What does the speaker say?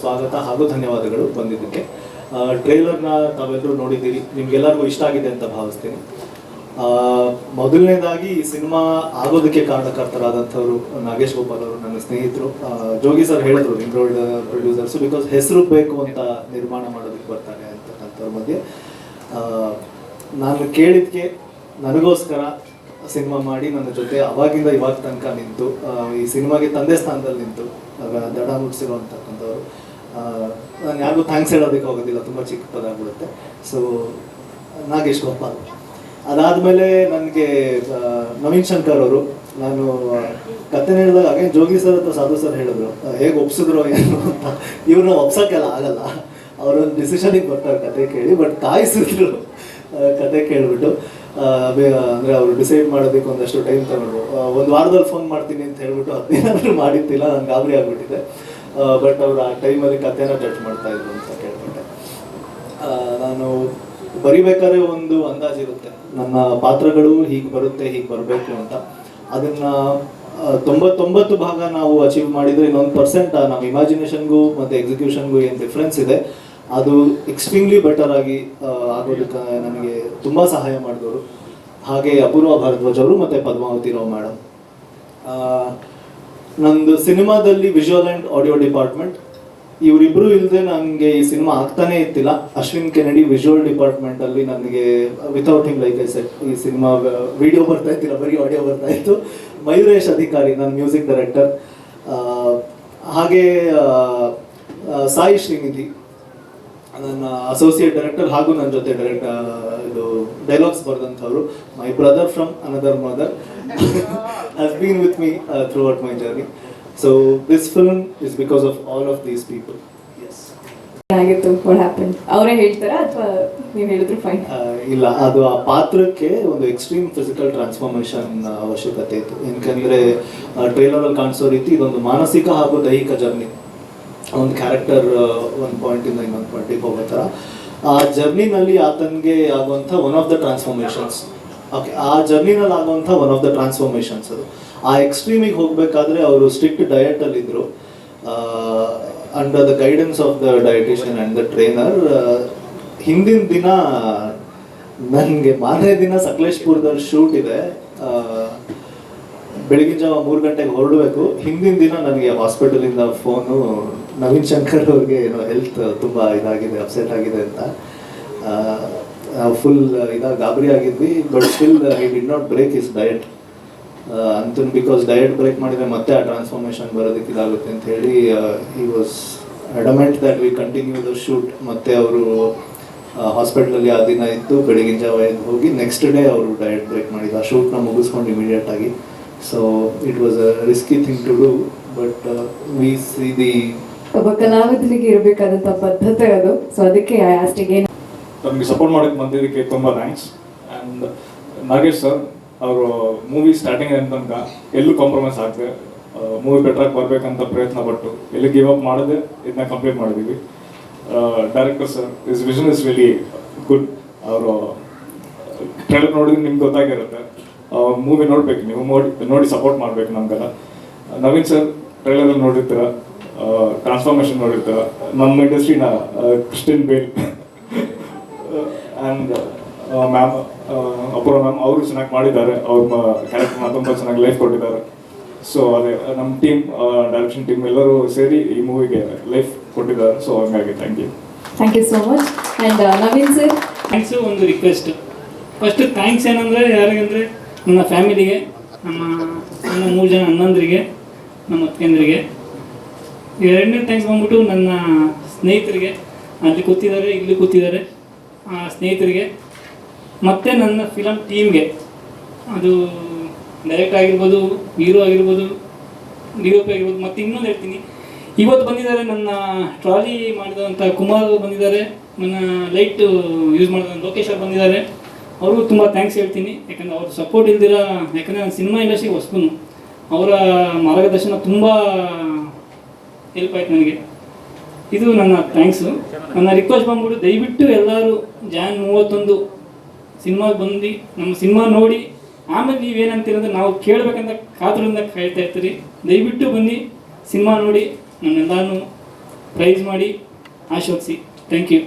ಸ್ವಾಗತ ಹಾಗೂ ಧನ್ಯವಾದಗಳು ಬಂದಿದ್ದಕ್ಕೆ. ಟ್ರೈಲರ್ನ ತಾವೆಲ್ಲರೂ ನೋಡಿದ್ದೀರಿ. ನಿಮ್ಗೆಲ್ಲರಿಗೂ ಇಷ್ಟ ಆಗಿದೆ ಅಂತ ಭಾವಿಸ್ತೀನಿ. ಮೊದಲನೇದಾಗಿ ಈ ಸಿನಿಮಾ ಆಗೋದಕ್ಕೆ ಕಾರಣಕರ್ತರಾದಂಥವ್ರು ನಾಗೇಶ್ ಗೋಪಾಲ್ ಅವರು ನನ್ನ ಸ್ನೇಹಿತರು. ಜೋಗಿ ಸರ್ ಹೇಳಿದ್ರು ಇಂಗ್ರೋಲ್ಡ್ ಪ್ರೊಡ್ಯೂಸರ್ಸ್, ಬಿಕಾಸ್ ಹೆಸರು ಬೇಕು ಅಂತ ನಿರ್ಮಾಣ ಮಾಡೋದಕ್ಕೆ ಬರ್ತಾರೆ ಅಂತಕ್ಕಂಥವ್ರ ಮಧ್ಯೆ. ನಾನು ಕೇಳಿದ್ಕೆ ನನಗೋಸ್ಕರ ಸಿನಿಮಾ ಮಾಡಿ ನನ್ನ ಜೊತೆ ಅವಾಗಿಂದ ಇವಾಗ ತನಕ ನಿಂತು ಈ ಸಿನಿಮಾಗೆ ತಂದೆ ಸ್ಥಾನದಲ್ಲಿ ನಿಂತು ದಡ ಮುಗಿಸಿರೋ ಅಂತಕ್ಕಂಥವ್ರು ನಾನು ಯಾರಿಗೂ ಥ್ಯಾಂಕ್ಸ್ ಹೇಳೋದಕ್ಕೆ ಹೋಗೋದಿಲ್ಲ ತುಂಬ ಚಿಕ್ಕ ಪದ ಆಗ್ಬಿಡುತ್ತೆ. ಸೊ ನಾಗೇಶ್ ಗೋಪಾಲ್. ಅದಾದಮೇಲೆ ನನಗೆ ನವೀನ್ ಶಂಕರ್ ಅವರು, ನಾನು ಕತ್ತೆ ಕತೆ ಹೇಳಿದಾಗ ಹಾಗೆ ಜೋಗಿ ಸರ್ ಅಥವಾ ಸಾಧು ಸರ್ ಹೇಳಿದ್ರು. ಹೇಗೆ ಒಪ್ಸಿದ್ರು ಏನು ಅಂತ. ಇವ್ರನ್ನ ಒಪ್ಸೋಕ್ಕೆಲ್ಲ ಆಗಲ್ಲ. ಅವರೊಂದು ಡಿಸಿಷನಿಗೆ ಬರ್ತಾರೆ ಕತೆ ಕೇಳಿ ಬಟ್ ಕಾಯಿಸಿದ್ರು ಕತೆ ಕೇಳಿಬಿಟ್ಟು. ಅಂದರೆ ಅವರು ಡಿಸೈಡ್ ಮಾಡೋದಕ್ಕೆ ಒಂದಷ್ಟು ಟೈಮ್ ತಗೊಂಡ್ರು. ಒಂದು ವಾರದಲ್ಲಿ ಫೋನ್ ಮಾಡ್ತೀನಿ ಅಂತ ಹೇಳಿಬಿಟ್ಟು ಅದೇನಾದರೂ ಮಾಡಿದ್ದಿಲ್ಲ ನಂಗೆ ಗಾಬರಿ ಆಗ್ಬಿಟ್ಟಿದೆ. ಬಟ್ ಅವ್ರು ಆ ಟೈಮಲ್ಲಿ ಕಥೆನ ಜಡ್ಜ್ ಮಾಡ್ತಾ ಇದ್ರು ಅಂತ ಕೇಳ್ಬಿಟ್ಟೆ ನಾನು ಬರಿಬೇಕಾದ್ರೆ ಒಂದು ಅಂದಾಜಿರುತ್ತೆ ನನ್ನ ಪಾತ್ರಗಳು ಹೀಗೆ ಬರುತ್ತೆ, ಹೀಗೆ ಬರಬೇಕು ಅಂತ. ಅದನ್ನ ತೊಂಬತ್ತೊಂಬತ್ತು ಭಾಗ ನಾವು ಅಚೀವ್ ಮಾಡಿದ್ರೆ ಇನ್ನೊಂದು ಪರ್ಸೆಂಟ್ ನಮ್ಮ ಇಮ್ಯಾಜಿನೇಷನ್ಗೂ ಮತ್ತು ಎಕ್ಸಿಕ್ಯೂಷನ್ಗೂ ಏನು ಡಿಫ್ರೆನ್ಸ್ ಇದೆ. ಅದು ಎಕ್ಸ್ಟ್ರೀಮ್ಲಿ ಬೆಟರ್ ಆಗಿ ಆಗೋದಕ್ಕೆ ನನಗೆ ತುಂಬ ಸಹಾಯ ಮಾಡಿದವರು ಹಾಗೆ ಅಪೂರ್ವ ಭಾರದ್ವಾಜ್ ಅವರು ಮತ್ತು ಪದ್ಮಾವತಿ ರಾವ್ ಮೇಡಮ್ ನಂದು ಸಿನಿಮಾದಲ್ಲಿ ವಿಜುವಲ್ ಆ್ಯಂಡ್ ಆಡಿಯೋ ಡಿಪಾರ್ಟ್ಮೆಂಟ್ ಇವರಿಬ್ರು ಇಲ್ಲದೆ ನನಗೆ ಈ ಸಿನಿಮಾ ಆಗ್ತಾನೆ ಇತ್ತಿಲ್ಲ. ಅಶ್ವಿನ್ ಕೆನಡಿ ವಿಜುವಲ್ ಡಿಪಾರ್ಟ್ಮೆಂಟ್ ಅಲ್ಲಿ ನನಗೆ without him like I set ಈ ಸಿನಿಮಾ ವಿಡಿಯೋ ಬರ್ತಾ ಇತ್ತಿಲ್ಲ ಬರೀ ಆಡಿಯೋ ಬರ್ತಾ ಇತ್ತು. ಮಯೂರೇಶ್ ಅಧಿಕಾರಿ ನನ್ನ ಮ್ಯೂಸಿಕ್ ಡೈರೆಕ್ಟರ್ ಹಾಗೆ ಸಾಯಿ ಶ್ರೀನಿಧಿ, ನನ್ನ ಅಸೋಸಿಯೇಟ್ ಡೈರೆಕ್ಟರ್ ಹಾಗೂ ನನ್ನ ಜೊತೆ ಡೈರೆಕ್ಟ್ ಇದು dialogues ಬರೆದಂಥವ್ರು. My brother from another mother has been with me uh, throughout my journey so this film is because of all of these people Yes. ಆಗಿತ್ತು ವಾಟ್ ಹ್ಯಾಪನ್ ಅವರೇ ಹೇಳ್ತಾರಾ ಅಥವಾ ನೀವು ಹೇಳಿದ್ರು ಫೈನ್ ಇಲ್ಲ ಅದು ಆ ಪಾತ್ರಕ್ಕೆ ಒಂದು ಎಕ್ಸ್ಟ್ರೀಮ್ ಫಿಸಿಕಲ್ ಟ್ರಾನ್ಸ್ಫಾರ್ಮೇಶನ್ ಅವಶ್ಯಕತೆ ಇತ್ತು. ಯಾಕಂದ್ರೆ ಟ್ರೈಲರ್ ಅಲ್ಲಿ ಕಾಣಿಸೋ ರೀತಿ ಇದೊಂದು ಮಾನಸಿಕ ಹಾಗೂ ದೈಹಿಕ ಜರ್ನಿ ಒಂದು ಕ್ಯಾರೆಕ್ಟರ್ ಒಂದು ಪಾಯಿಂಟಿಂದ ಇನ್ನೊಂದು ಪಾಯಿಂಟಿಗೆ ಹೋಗೋ ಥರ. ಆ ಜರ್ನಿನಲ್ಲಿ ಆತನಿಗೆ ಆಗುವಂಥ one of the transformations okay ಆ ಜರ್ನಿನಲ್ಲಿ ಆಗುವಂಥ ಒನ್ ಆಫ್ ದ ಟ್ರಾನ್ಸ್ಫಾರ್ಮೇಶನ್ಸ್ ಅದು. ಆ ಎಕ್ಸ್ಟ್ರೀಮಿಗೆ ಹೋಗಬೇಕಾದ್ರೆ ಅವರು ಸ್ಟ್ರಿಕ್ಟ್ ಡಯಟಲ್ಲಿ ಇದ್ರು. Under the guidance of the dietitian and the trainer ಹಿಂದಿನ ದಿನ ನನಗೆ ಮಾರನೇ ದಿನ ಸಕಲೇಶ್ಪುರದಲ್ಲಿ ಶೂಟ್ ಇದೆ. ಬೆಳಗಿನ ಜಾವ ಮೂರು ಗಂಟೆಗೆ ಹೊರಡಬೇಕು. ಹಿಂದಿನ ದಿನ ನನಗೆ ಹಾಸ್ಪಿಟಲಿಂದ ಫೋನು ನವೀನ್ ಶಂಕರ್ ಅವ್ರಿಗೆ ಏನೋ ಹೆಲ್ತ್ ತುಂಬ ಇದಾಗಿದೆ ಅಪ್ಸೆಟ್ ಆಗಿದೆ ಅಂತ. ಫುಲ್ ಇದಾಗ ಗಾಬರಿ ಆಗಿದ್ವಿ. But still I did not break is diet ಅಂತೂ ಬಿಕಾಸ್ ಡಯಟ್ ಬ್ರೇಕ್ ಮಾಡಿದರೆ ಮತ್ತೆ ಆ ಟ್ರಾನ್ಸ್ಫಾರ್ಮೇಷನ್ ಬರೋದಕ್ಕೆ ಇದಾಗುತ್ತೆ ಅಂತ ಹೇಳಿ he was adamant that we continue the shoot ಮತ್ತೆ ಅವರು ಹಾಸ್ಪಿಟ್ಲಲ್ಲಿ ಆ ದಿನ ಇತ್ತು ಬೆಳಗಿನ ಜಾವ ಎದ್ದು ಹೋಗಿ ನೆಕ್ಸ್ಟ್ ಡೇ ಅವರು ಡಯಟ್ ಬ್ರೇಕ್ ಮಾಡಿದ್ದು. ಆ ಶೂಟ್ನ ಮುಗಿಸ್ಕೊಂಡು ಇಮಿಡಿಯೇಟ್ ಆಗಿ. So it was a risky thing to do but we see the ಒಬ್ಬ ಕಲಾವಿದರಿಗೆ ಇರಬೇಕಾದಂಥ ಪದ್ಧತೆ ಅದು. ಸೊ ಅದಕ್ಕೆ ಅಷ್ಟಿಗೆ ನಮಗೆ ಸಪೋರ್ಟ್ ಮಾಡಕ್ಕೆ ಬಂದಿದ್ದಕ್ಕೆ ತುಂಬ ಥ್ಯಾಂಕ್ಸ್ ಆ್ಯಂಡ್ ನಾಗೇಶ್ ಸರ್ ಅವರು ಮೂವಿ ಸ್ಟಾರ್ಟಿಂಗ್ ಅಂತ ತನಕ ಎಲ್ಲೂ ಕಾಂಪ್ರಮೈಸ್ ಆಗದೆ. ಮೂವಿ ಬೆಟ್ರಾಗಿ ಬರಬೇಕಂತ ಪ್ರಯತ್ನ ಪಟ್ಟು ಎಲ್ಲಿ ಗಿವ್ ಅಪ್ ಮಾಡದೆ ಇದನ್ನ ಕಂಪ್ಲೀಟ್ ಮಾಡಿದ್ದೀವಿ director sir is vision is very good ಅವರು ಟ್ರೈಲರ್ ನೋಡಿದ್ರೆ ನಿಮ್ಗೆ ಗೊತ್ತಾಗಿರುತ್ತೆ. ಮೂವಿ ನೋಡ್ಬೇಕು, ನೀವು ನೋಡಿ ನೋಡಿ ಸಪೋರ್ಟ್ ಮಾಡ್ಬೇಕು ನಮ್ಗೆಲ್ಲ. ನವೀನ್ ಸರ್ ಟ್ರೈಲರ್ ನೋಡಿರ್ತೀರ. ಟ್ರಾನ್ಸ್ಫಾರ್ಮೇಶನ್ ನೋಡಿರ್ತೀರ. ನಮ್ಮ ಇಂಡಸ್ಟ್ರಿನ Christian Bale and ma'am Apoorva ma'am ಅವರು ಚೆನ್ನಾಗಿ ಮಾಡಿದ್ದಾರೆ. ಅವ್ರ ಕ್ಯಾರೆಕ್ಟರ್ನ ತುಂಬ ಚೆನ್ನಾಗಿ ಲೈಫ್ ಕೊಟ್ಟಿದ್ದಾರೆ. ಸೊ ಅದೇ ನಮ್ಮ ಟೀಮ್ ಡೈರೆಕ್ಷನ್ ಟೀಮ್ ಎಲ್ಲರೂ ಸೇರಿ ಈ ಮೂವಿಗೆ ಲೈಫ್ ಕೊಟ್ಟಿದ್ದಾರೆ. ಸೊ ಹಂಗಾಗಿ thank you thank you so much and Naveen sir thanks ಒಂದು ರಿಕ್ವೆಸ್ಟ್ ಫಸ್ಟ್ ಥ್ಯಾಂಕ್ಸ್ ಏನಂದರೆ ಯಾರಿಗಂದ್ರೆ ನನ್ನ ಫ್ಯಾಮಿಲಿಗೆ ನಮ್ಮ ನನ್ನ ಮೂರು ಜನ ಅಣ್ಣಂದ್ರಿಗೆ ನಮ್ಮ ಅತ್ತಿಗೆಂದ್ರಿಗೆ ಎರಡನೇ ಥ್ಯಾಂಕ್ಸ್ ಬಂದ್ಬಿಟ್ಟು ನನ್ನ ಸ್ನೇಹಿತರಿಗೆ. ಅಲ್ಲಿ ಕೂತಿದ್ದಾರೆ ಇಲ್ಲಿ ಕೂತಿದ್ದಾರೆ. ಸ್ನೇಹಿತರಿಗೆ, ಮತ್ತು ನನ್ನ ಫಿಲಮ್ ಟೀಮ್ಗೆ ಅದು ಡೈರೆಕ್ಟ್ ಆಗಿರ್ಬೋದು ಹೀರೋ ಆಗಿರ್ಬೋದು ಡಿ ಒ ಪಿ ಆಗಿರ್ಬೋದು, ಮತ್ತು ಇನ್ನೊಂದು ಹೇಳ್ತೀನಿ. ಇವತ್ತು ಬಂದಿದ್ದಾರೆ ನನ್ನ ಟ್ರಾಲಿ ಮಾಡಿದಂಥ ಕುಮಾರ್ ಬಂದಿದ್ದಾರೆ. ನನ್ನ ಲೈಟ್ ಯೂಸ್ ಮಾಡಿದ ಲೋಕೇಶ್ ಅವ್ರು ಬಂದಿದ್ದಾರೆ. ಅವ್ರಿಗೂ ತುಂಬ ಥ್ಯಾಂಕ್ಸ್ ಹೇಳ್ತೀನಿ. ಯಾಕಂದರೆ ಅವ್ರ ಸಪೋರ್ಟ್ ಇಲ್ದಿರ, ಯಾಕಂದರೆ ನಾನು ಸಿನಿಮಾ ಇಂಡಸ್ಟ್ರಿಗೆ ಹೊಸಬನು. ಅವರ ಮಾರ್ಗದರ್ಶನ ತುಂಬ ಹೆಲ್ಪ್ ಆಯ್ತು ನನಗೆ. ಇದು ನನ್ನ ಥ್ಯಾಂಕ್ಸು ನನ್ನ ರಿಕ್ವೆಸ್ಟ್ ಬಂದ್ಬಿಟ್ಟು ದಯವಿಟ್ಟು ಎಲ್ಲರೂ ಜಾನ್ ಮೂವತ್ತೊಂದು ಸಿನಿಮಾಗೆ ಬಂದು ನಮ್ಮ ಸಿನಿಮಾ ನೋಡಿ, ಆಮೇಲೆ ನೀವೇನಂತೀರಂದ್ರೆ ನಾವು ಕೇಳಬೇಕಂತ ಕಾತುರದಿಂದ ಕಾಯ್ತಾ ಇರ್ತೀರಿ. ದಯವಿಟ್ಟು ಬನ್ನಿ, ಸಿನಿಮಾ ನೋಡಿ ನಮ್ಮೆಲ್ಲರೂ ಪ್ರೈಸ್ ಮಾಡಿ ಆಶೋಧಿಸಿ ಥ್ಯಾಂಕ್ ಯು